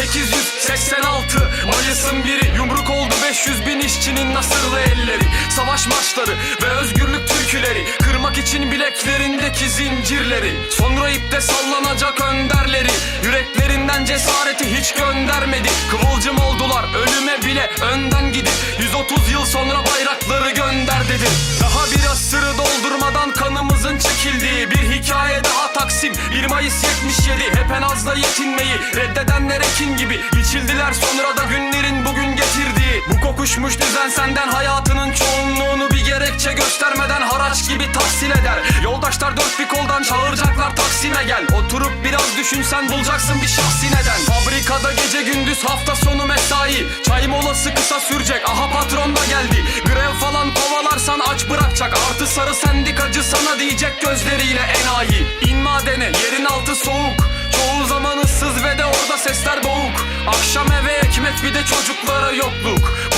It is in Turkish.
1886 Mayıs'ın biri. Yumruk oldu 500 bin işçinin nasırlı elleri. Savaş marşları ve özgürlük türküleri. Kırmak için bileklerindeki zincirleri. Sonra ipte sallanacak önderleri. Yüreklerinden cesareti hiç göndermedi. Kıvılcım oldular ölüme bile önden gidip. 130 yıl sonra bayrakları gönder 1 Mayıs 77 Hep en azla yetinmeyi. Reddedenler ekin gibi Biçildiler sonra da günlerin bugün getirdiği. Bu kokuşmuş düzen senden hayatının çoğunluğunu Bir gerekçe göstermeden haraç gibi tahsil eder. Yoldaşlar dört bir koldan çağıracaklar Taksim'e gel. Oturup biraz düşünsen bulacaksın bir şahsi neden. Fabrikada gece gündüz hafta sonu mesai. Çay molası kısa sürecek aha patron da geldi. Grev falan kovalarsan aç bırakacak. Artı sarı sendikacı sana diyecek gözleriyle enayi. İn Ekmek bir de çocuklara yokluk